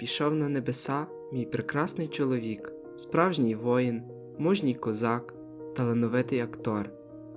пішов на небеса мій прекрасний чоловік, справжній воїн, мужній козак, талановитий актор.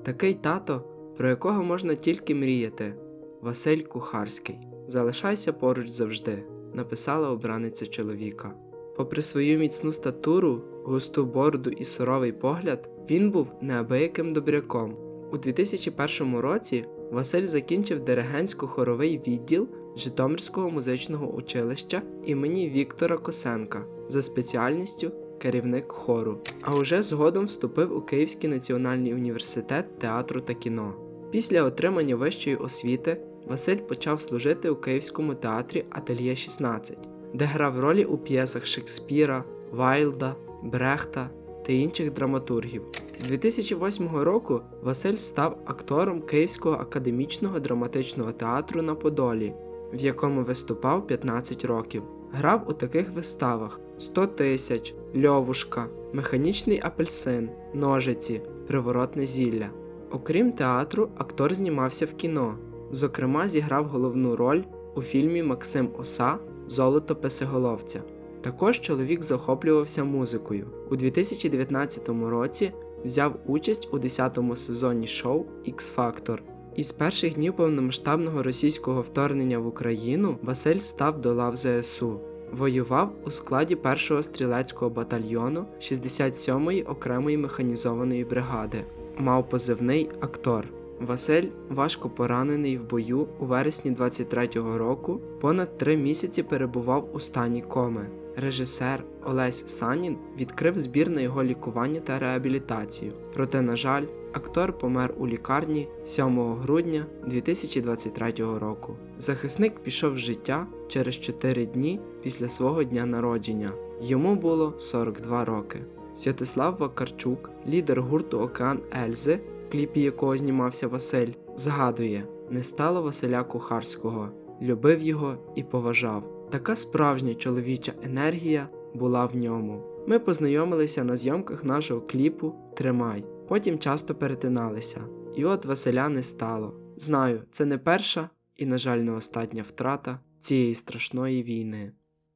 Такий тато, про якого можна тільки мріяти. Василь Кухарський. Залишайся поруч завжди, написала обраниця чоловіка. Попри свою міцну статуру, густу бороду і суровий погляд, він був неабияким добряком. У 2001 році Василь закінчив диригентсько-хоровий відділ Житомирського музичного училища імені Віктора Косенка за спеціальністю керівник хору, а уже згодом вступив у Київський національний університет театру та кіно. Після отримання вищої освіти Василь почав служити у Київському театрі Ательє 16, де грав ролі у п'єсах Шекспіра, Вайлда, Брехта та інших драматургів. З 2008 року Василь став актором Київського академічного драматичного театру на Подолі, в якому виступав 15 років. Грав у таких виставах: 100 тисяч, Льовушка, Механічний апельсин, Ножиці, Приворотне зілля. Окрім театру, актор знімався в кіно. Зокрема, зіграв головну роль у фільмі Максим Оса Золото Песиголовця. Також чоловік захоплювався музикою. У 2019 році взяв участь у 10-му сезоні шоу X Factor. Із перших днів повномасштабного російського вторгнення в Україну Василь став до лав ЗСУ. Воював у складі 1-го стрілецького батальйону 67-ї окремої механізованої бригади. Мав позивний актор. Василь важко поранений в бою у вересні 23-го року, понад три місяці перебував у стані коми. Режисер Олесь Санін відкрив збір на його лікування та реабілітацію. Проте, на жаль, актор помер у лікарні 7 грудня 2023 року. Захисник пішов з життя через 4 дні після свого дня народження. Йому було 42 роки. Святослав Вакарчук, лідер гурту Океан Ельзи, в кліпі якого знімався Василь, згадує: не стало Василя Кухарського, любив його і поважав. Така справжня чоловіча енергія була в ньому. Ми познайомилися на зйомках нашого кліпу Тримай, потім часто перетиналися. І от Василя не стало. Знаю, це не перша і, на жаль, не остання втрата цієї страшної війни.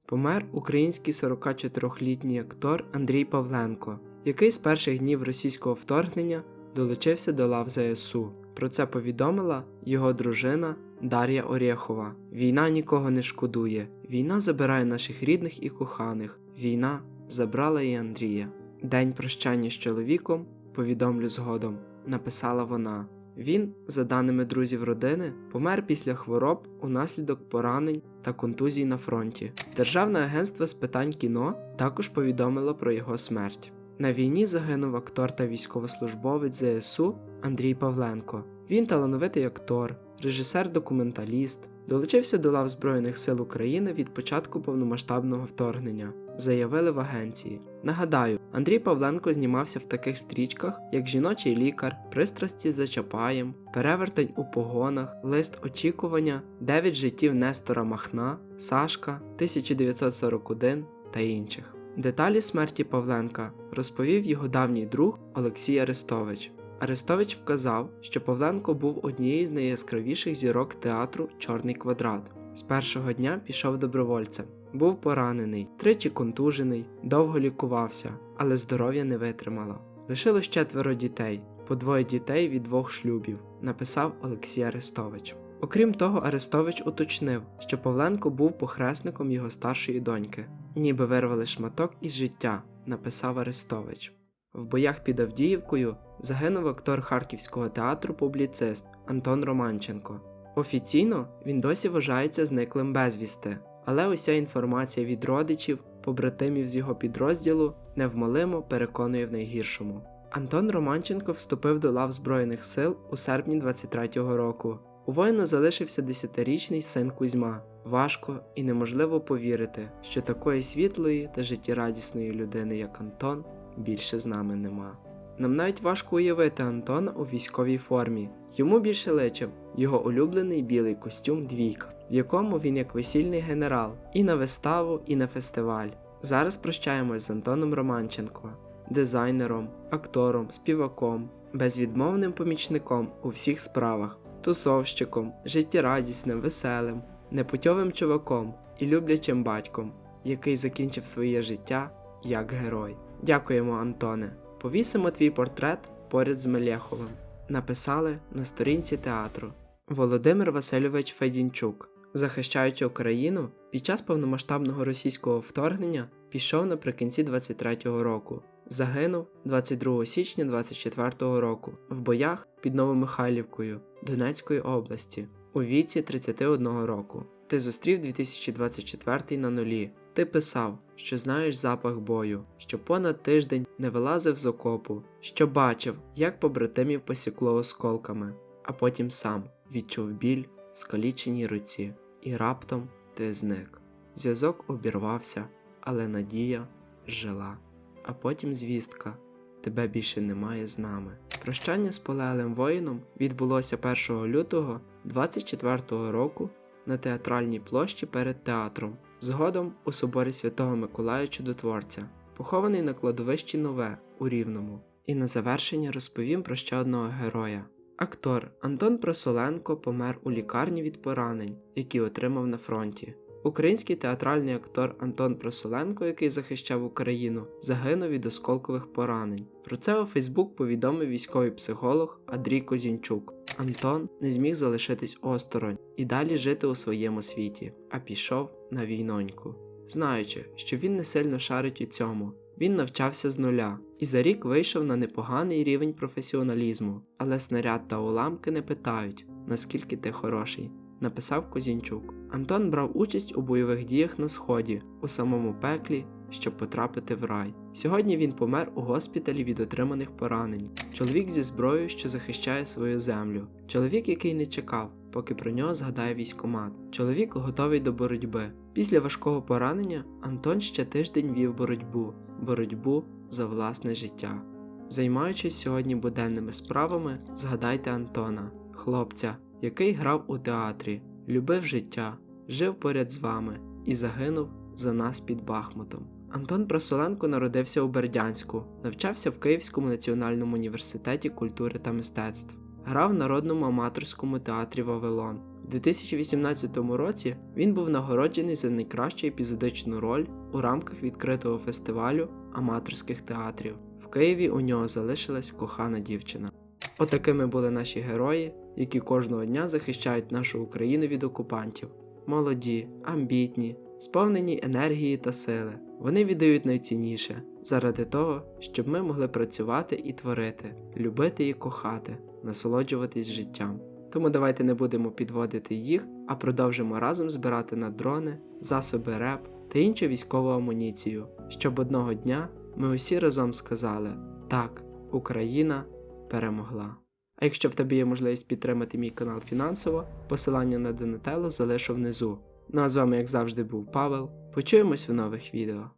Помер український 44-літній актор Андрій Павленко, який з перших днів російського вторгнення долучився до лав ЗСУ. Про це повідомила його дружина Дар'я Орєхова. Війна нікого не шкодує. Війна забирає наших рідних і коханих. Війна забрала і Андрія. День прощання з чоловіком, повідомлю згодом, написала вона. Він, за даними друзів родини, помер після хвороб унаслідок поранень та контузій на фронті. Державне агентство з питань кіно також повідомило про його смерть. На війні загинув актор та військовослужбовець ЗСУ Андрій Павленко. Він талановитий актор, режисер-документаліст, долучився до лав Збройних сил України від початку повномасштабного вторгнення, заявили в агенції. Нагадаю, Андрій Павленко знімався в таких стрічках, як Жіночий лікар, Пристрасті за Чапаєм, Перевертень у погонах, Лист очікування, Дев'ять життів Нестора Махна, Сашка, 1941 та інших. Деталі смерті Павленка розповів його давній друг Олексій Арестович. Арестович вказав, що Павленко був однією з найяскравіших зірок театру Чорний квадрат. З першого дня пішов добровольцем, був поранений, тричі контужений, довго лікувався, але здоров'я не витримало. Лишилось четверо дітей, по двоє дітей від двох шлюбів, написав Олексій Арестович. Окрім того, Арестович уточнив, що Павленко був похресником його старшої доньки, ніби вирвали шматок із життя, написав Арестович. В боях під Авдіївкою загинув актор Харківського театру публіцист Антон Романченко. Офіційно він досі вважається зниклим безвісти, але уся інформація від родичів, побратимів з його підрозділу невмолимо переконує в найгіршому. Антон Романченко вступив до лав Збройних сил у серпні 23-го року. У воїна залишився 10-річний син Кузьма. Важко і неможливо повірити, що такої світлої та життєрадісної людини, як Антон, більше з нами нема. Нам навіть важко уявити Антона у військовій формі. Йому більше личив його улюблений білий костюм двійка, в якому він як весільний генерал, і на виставу, і на фестиваль. Зараз прощаємось з Антоном Романченко, дизайнером, актором, співаком, безвідмовним помічником у всіх справах, тусовщиком, життєрадісним, веселим, непутьовим чуваком і люблячим батьком, який закінчив своє життя як герой. Дякуємо, Антоне. Повісимо твій портрет поряд з Мелєховим. Написали на сторінці театру. Володимир Васильович Федінчук, захищаючи Україну, під час повномасштабного російського вторгнення пішов наприкінці 23-го року. Загинув 22 січня 24-го року в боях під Новомихайлівкою Донецької області у віці 31 року. Ти зустрів 2024 на нулі. Ти писав, що знаєш запах бою, що понад тиждень не вилазив з окопу, що бачив, як побратимів посікло осколками, а потім сам відчув біль в скаліченій руці, і раптом ти зник. Зв'язок обірвався, але надія жила. А потім звістка тебе більше немає з нами. Прощання з полеглим воїном відбулося 1 лютого 24-го року на театральній площі перед театром, згодом у соборі Святого Миколая Чудотворця, похований на кладовищі Нове у Рівному. І на завершення розповім про ще одного героя. Актор Антон Просоленко помер у лікарні від поранень, які отримав на фронті. Український театральний актор Антон Просоленко, який захищав Україну, загинув від осколкових поранень. Про це у Фейсбук повідомив військовий психолог Андрій Козінчук. Антон не зміг залишитись осторонь і далі жити у своєму світі, а пішов на війноньку, знаючи, що він не сильно шарить у цьому. Він навчався з нуля і за рік вийшов на непоганий рівень професіоналізму, але снаряд та уламки не питають, наскільки ти хороший, написав Козінчук. Антон брав участь у бойових діях на сході, у самому пеклі, щоб потрапити в рай. Сьогодні він помер у госпіталі від отриманих поранень. Чоловік зі зброєю, що захищає свою землю. Чоловік, який не чекав, поки про нього згадає військомат. Чоловік готовий до боротьби. Після важкого поранення Антон ще тиждень вів боротьбу, боротьбу за власне життя. Займаючись сьогодні буденними справами, згадайте Антона, хлопця, який грав у театрі, любив життя, жив поряд з вами і загинув за нас під Бахмутом. Антон Просоленко народився у Бердянську, навчався в Київському національному університеті культури та мистецтв, грав в народному аматорському театрі Вавилон. У 2018 році він був нагороджений за найкращу епізодичну роль у рамках відкритого фестивалю аматорських театрів. В Києві у нього залишилась кохана дівчина. Отакими були наші герої, які кожного дня захищають нашу Україну від окупантів. Молоді, амбітні, сповнені енергії та сили. Вони віддають найцінніше заради того, щоб ми могли працювати і творити, любити і кохати, насолоджуватись життям. Тому давайте не будемо підводити їх, а продовжимо разом збирати на дрони, засоби РЕП та іншу військову амуніцію, щоб одного дня ми усі разом сказали: так, Україна перемогла. А якщо в тебе є можливість підтримати мій канал фінансово, посилання на Донателло залишу внизу. Ну а з вами, як завжди, був Павел. Почуємось в нових відео.